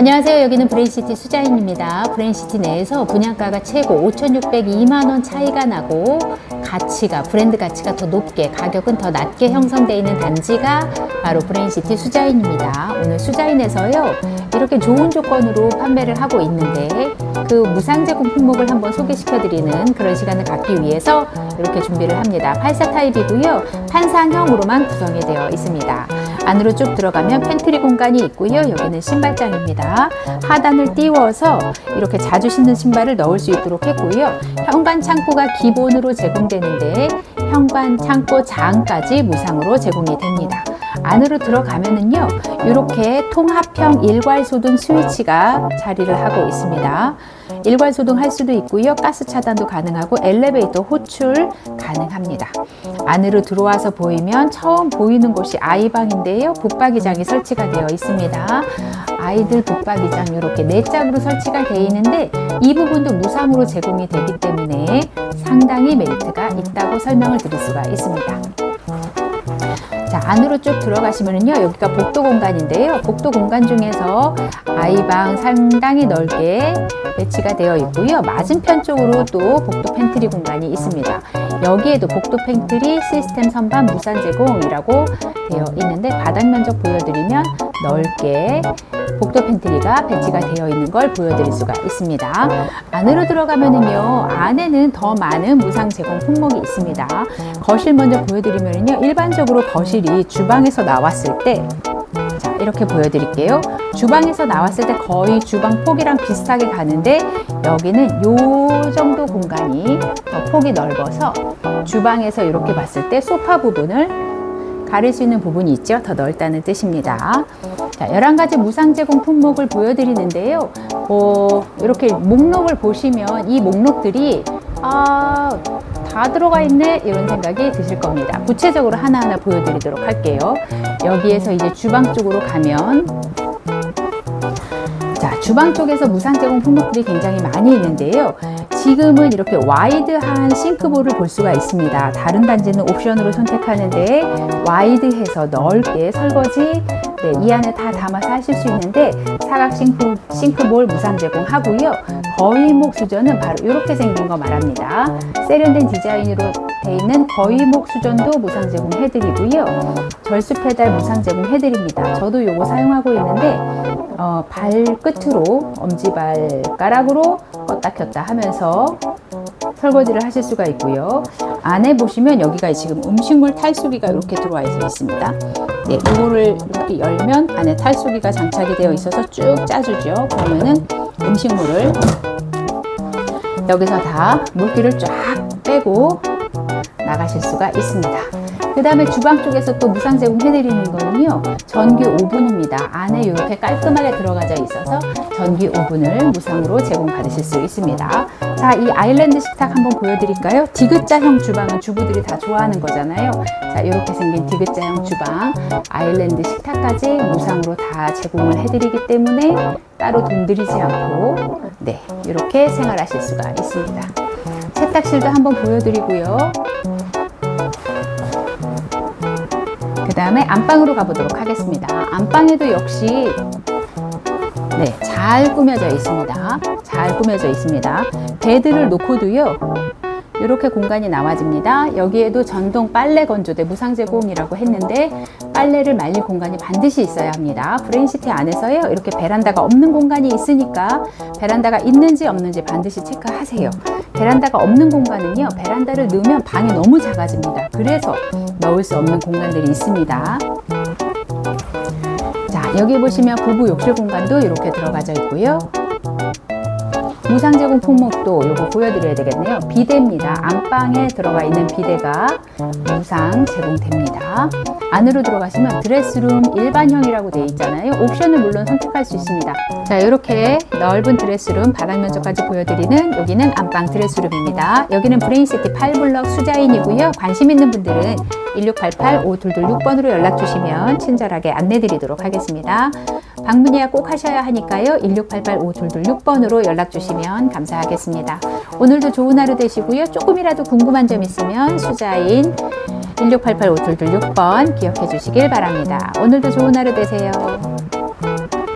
안녕하세요. 여기는 브레인시티 수자인입니다. 브레인시티 내에서 분양가가 최고 5,602만 원 차이가 나고 가치가 브랜드 가치가 더 높게 가격은 더 낮게 형성되어 있는 단지가 바로 브레인시티 수자인입니다. 오늘 수자인에서요. 이렇게 좋은 조건으로 판매를 하고 있는데 그 무상 제공 품목을 한번 소개시켜 드리는 그런 시간을 갖기 위해서 이렇게 준비를 합니다. 84 타입이고요. 판상형으로만 구성이 되어 있습니다. 안으로 쭉 들어가면 팬트리 공간이 있고요. 여기는 신발장입니다. 하단을 띄워서 이렇게 자주 신는 신발을 넣을 수 있도록 했고요. 현관 창고가 기본으로 제공되는데 현관 창고 장까지 무상으로 제공이 됩니다. 안으로 들어가면은요, 이렇게 통합형 일괄소등 스위치가 자리를 하고 있습니다. 일괄 소등 할 수도 있고요, 가스 차단도 가능하고 엘리베이터 호출 가능합니다. 안으로 들어와서 보이면 처음 보이는 곳이 아이방인데요, 붙박이장이 설치가 되어 있습니다. 아이들 붙박이장 이렇게 네 짝으로 설치가 되어 있는데 이 부분도 무상으로 제공이 되기 때문에 상당히 메리트가 있다고 설명을 드릴 수가 있습니다. 자, 안으로 쭉 들어가시면은요, 여기가 복도 공간인데요. 복도 공간 중에서 아이방 상당히 넓게 배치가 되어 있고요. 맞은편 쪽으로 또 복도 팬트리 공간이 있습니다. 여기에도 복도 팬트리 시스템 선반 무상 제공이라고 되어 있는데 바닥 면적 보여드리면 넓게 복도 팬트리가 배치가 되어 있는 걸 보여드릴 수가 있습니다. 안으로 들어가면은요, 안에는 더 많은 무상 제공 품목이 있습니다. 거실 먼저 보여드리면요, 일반적으로 거실이 주방에서 나왔을 때 자, 이렇게 보여드릴게요. 주방에서 나왔을 때 거의 주방 폭이랑 비슷하게 가는데 여기는 요 정도 공간이 더 폭이 넓어서 주방에서 이렇게 봤을 때 소파 부분을 가릴 수 있는 부분이 있죠. 더 넓다는 뜻입니다. 자, 11가지 무상 제공 품목을 보여드리는데요. 어, 이렇게 목록을 보시면 이 목록들이 아, 다 들어가 있네 이런 생각이 드실 겁니다. 구체적으로 하나하나 보여드리도록 할게요. 여기에서 이제 주방 쪽으로 가면 자, 주방 쪽에서 무상 제공 품목들이 굉장히 많이 있는데요. 지금은 이렇게 와이드한 싱크볼을 볼 수가 있습니다. 다른 단지는 옵션으로 선택하는데 와이드해서 넓게 설거지 네, 이 안에 다 담아서 하실 수 있는데 사각 싱크, 싱크볼 무상 제공하고요. 거위목 수전은 바로 이렇게 생긴 거 말합니다. 세련된 디자인으로 돼 있는 거위목 수전도 무상 제공해드리고요. 절수 페달 무상 제공해드립니다. 저도 요거 사용하고 있는데 어, 발끝으로 엄지발가락으로 껐다 켰다 하면서 설거지를 하실 수가 있고요. 안에 보시면 여기가 지금 음식물 탈수기가 이렇게 들어와 있습니다. 네, 이거를 이렇게 열면 안에 탈수기가 장착이 되어 있어서 쭉 짜주죠. 그러면은 음식물을 여기서 다 물기를 쫙 빼고 나가실 수가 있습니다. 그 다음에 주방 쪽에서 또 무상 제공해드리는 거는요, 전기 오븐입니다. 안에 이렇게 깔끔하게 들어가져 있어서 전기 오븐을 무상으로 제공받으실 수 있습니다. 자, 이 아일랜드 식탁 한번 보여드릴까요? 디귿자형 주방은 주부들이 다 좋아하는 거잖아요. 자, 이렇게 생긴 디귿자형 주방, 아일랜드 식탁까지 무상으로 다 제공을 해드리기 때문에 따로 돈 들이지 않고, 네, 이렇게 생활하실 수가 있습니다. 세탁실도 한번 보여드리고요. 그 다음에 안방으로 가보도록 하겠습니다. 안방에도 역시 네, 잘 꾸며져 있습니다. 잘 꾸며져 있습니다. 베드를 놓고도요. 이렇게 공간이 나와집니다. 여기에도 전동 빨래 건조대 무상 제공이라고 했는데 빨래를 말릴 공간이 반드시 있어야 합니다. 브레인시티 안에서요. 이렇게 베란다가 없는 공간이 있으니까 베란다가 있는지 없는지 반드시 체크하세요. 베란다가 없는 공간은요. 베란다를 넣으면 방이 너무 작아집니다. 그래서 넣을 수 없는 공간들이 있습니다. 자, 여기 보시면 부부 욕실 공간도 이렇게 들어가져 있고요. 무상 제공 품목도 요거 보여드려야 되겠네요. 비데입니다. 안방에 들어가 있는 비데가 무상 제공됩니다. 안으로 들어가시면 드레스룸 일반형이라고 되어 있잖아요. 옵션을 물론 선택할 수 있습니다. 자, 이렇게 넓은 드레스룸 바닥 면적까지 보여드리는 여기는 안방 드레스룸입니다. 여기는 브레인시티 8블럭 수자인이고요. 관심 있는 분들은 1688-5226번으로 연락 주시면 친절하게 안내 드리도록 하겠습니다. 방문 예약 꼭 하셔야 하니까요. 1688-5226번으로 연락 주시면 감사하겠습니다. 오늘도 좋은 하루 되시고요. 조금이라도 궁금한 점 있으면 수자인 1688-5226번 기억해 주시길 바랍니다. 오늘도 좋은 하루 되세요.